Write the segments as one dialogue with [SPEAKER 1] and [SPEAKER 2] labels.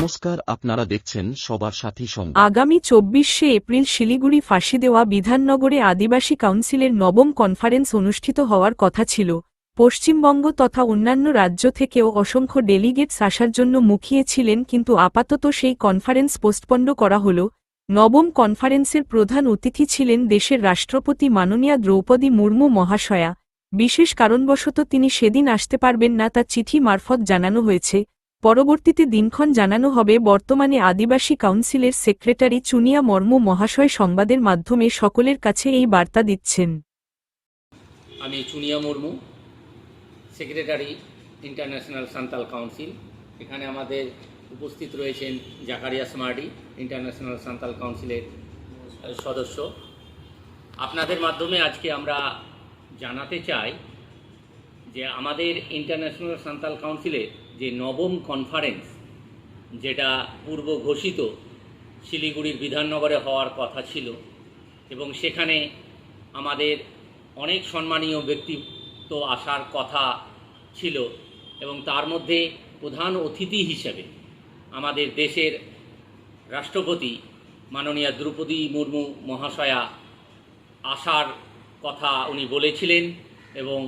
[SPEAKER 1] নমস্কার, আপনারা দেখছেন সবার সাথী সংবাদ।
[SPEAKER 2] আগামী চব্বিশে এপ্রিল শিলিগুড়ি ফাঁসি দেওয়া বিধাননগরে আদিবাসী কাউন্সিলের নবম কনফারেন্স অনুষ্ঠিত হওয়ার কথা ছিল। পশ্চিমবঙ্গ তথা অন্যান্য রাজ্য থেকেও অসংখ্য ডেলিগেটস আসার জন্য মুখিয়েছিলেন কিন্তু আপাতত সেই কনফারেন্স পোস্টপন্ড করা হল। নবম কনফারেন্সের প্রধান অতিথি ছিলেন দেশের রাষ্ট্রপতি মাননীয়া দ্রৌপদী মুর্মু মহাশয়া। বিশেষ কারণবশত তিনি সেদিন আসতে পারবেন না তা চিঠি মারফত জানানো হয়েছে। পরবর্তীতে দিনক্ষণ জানানো হবে, বর্তমানে আদিবাসী কাউন্সিলের সেক্রেটারি চুনিয়া মর্ম মহাশয় সংবাদের মাধ্যমে সকলের কাছে এই বার্তা দিচ্ছেন।
[SPEAKER 3] আমি Chunia Murmu, secretary international Santal council. এখানে আমাদের উপস্থিত রয়েছেন জাকারিয়া স্মার্ডি, ইন্টারন্যাশনাল সান্তাল কাউন্সিলের সদস্য। আপনাদের মাধ্যমে আজকে আমরা জানাতে চাই যে আমাদের ইন্টারন্যাশনাল সান্তাল কাউন্সিলের যে নবম কনফারেন্স যেটা পূর্ব ঘোষিত শিলিগুড়ির বিধাননগরে হওয়ার কথা ছিল এবং সেখানে আমাদের অনেক সম্মানীয় ব্যক্তিত্ব আসার কথা ছিল এবং তার মধ্যে প্রধান অতিথি হিসেবে আমাদের দেশের রাষ্ট্রপতি মাননীয়া দ্রৌপদী মুর্মু মহাশয়া আসার কথা উনি বলেছিলেন এবং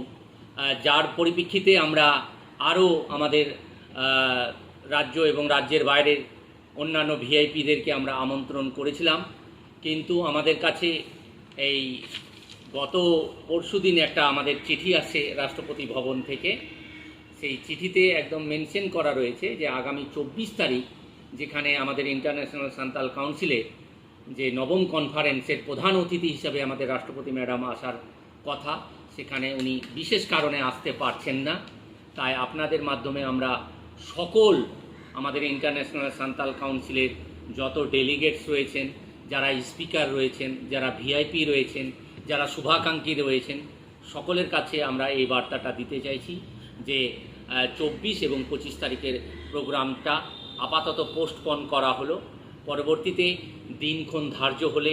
[SPEAKER 3] যার পরিপ্রেক্ষিতে আমরা আরও আমাদের রাজ্য এবং রাজ্যের বাইরের অন্যান্য ভিআইপিদেরকে আমরা আমন্ত্রণ করেছিলাম। কিন্তু আমাদের কাছে এই গত পরশুদিন একটা আমাদের চিঠি আসে রাষ্ট্রপতি ভবন থেকে। সেই চিঠিতে একদম মেনশন করা রয়েছে যে আগামী চব্বিশ তারিখ যেখানে আমাদের ইন্টারন্যাশনাল সান্তাল কাউন্সিলে যে নবম কনফারেন্সের প্রধান অতিথি হিসাবে আমাদের রাষ্ট্রপতি ম্যাডাম আসার কথা, সেখানে উনি বিশেষ কারণে আসতে পারছেন না। তাই আপনাদের মাধ্যমে আমরা সকল আমাদের ইন্টারন্যাশনাল সান্তাল কাউন্সিলের যত ডেলিগেটস রয়েছেন, যারা স্পিকার রয়েছেন, যারা ভিআইপি রয়েছেন, যারা শুভাকাঙ্ক্ষী রয়েছেন, সকলের কাছে আমরা এই বার্তাটা দিতে চাইছি যে চব্বিশ এবং পঁচিশ তারিখের প্রোগ্রামটা আপাতত পোস্টপন করা হলো। পরবর্তীতে দিনক্ষণ ধার্য হলে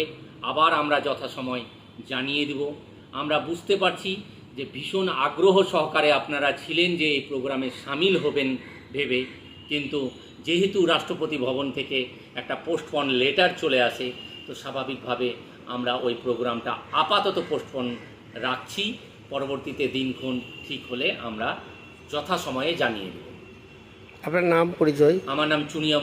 [SPEAKER 3] আবার আমরা যথাসময় জানিয়ে দেব। আমরা বুঝতে পারছি যে ভীষণ আগ্রহ সহকারে আপনারা ছিলেন যে এই প্রোগ্রামে সামিল হবেন ভেবে। কিন্তু যেহেতু রাষ্ট্রপতি ভবন থেকে একটা পোস্টপন লেটার চলে আসে তো স্বাভাবিকভাবে আমরা ওই প্রোগ্রামটা আপাতত পোস্টপন রাখছি। পরবর্তীতে দিনক্ষণ ঠিক হলে আমরা যথাসময়ে জানিয়ে দেব।
[SPEAKER 4] আপনার নাম পরিচয়?
[SPEAKER 3] আমার নাম চুনিয়া